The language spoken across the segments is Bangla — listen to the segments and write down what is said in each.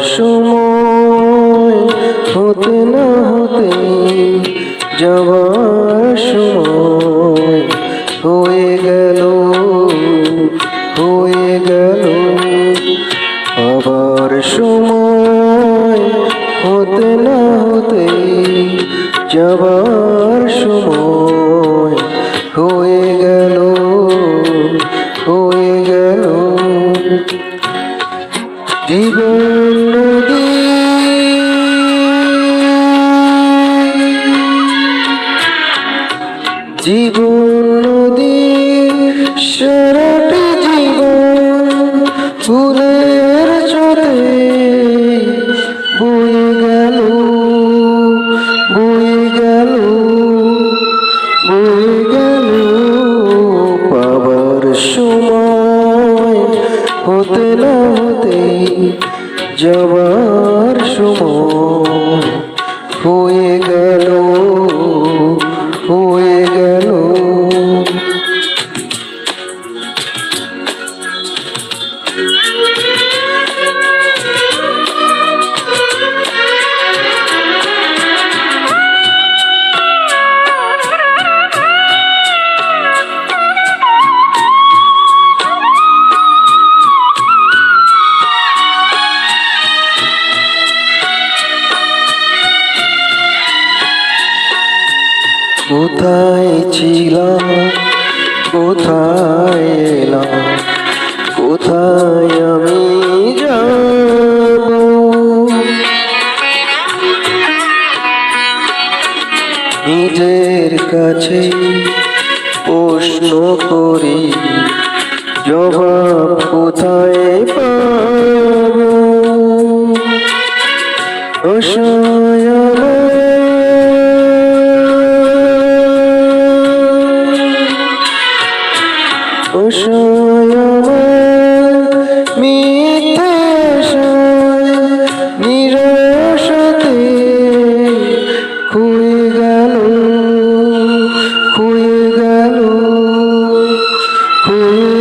সময় হতে না হতে যাওয়ার সময়। হয়ে গেল হয়ে গেল, আবার সময়। হতে না হতে যাওয়ার সময়। জীবন জীবন না যাবার সময় হয়ে গেল কোথায় ছিলাম? কোথায় এলাম? কোথায় আমি যাব? নিজের কাছে প্রশ্ন করি জবাব Ooh.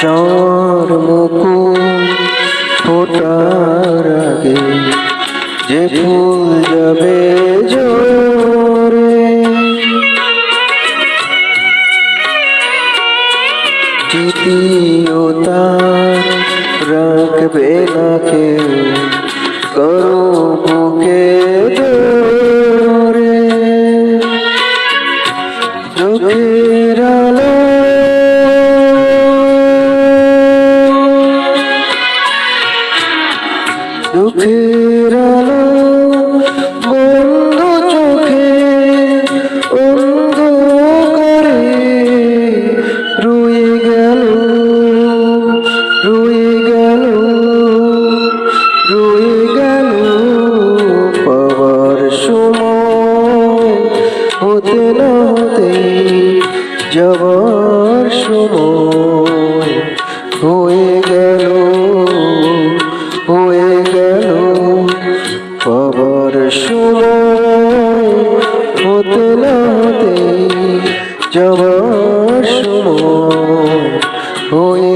চার মুকুল ফোটার আগে যে ফুল যাবে জোরে। তৃতীয় তার রাখবে না কেউ করো বুকে ধরে চোখের আলো এলো যাবার সময় হয়ে গেল হয়ে গেল। পাবার সময় হতে না যাবার সময় হয়ে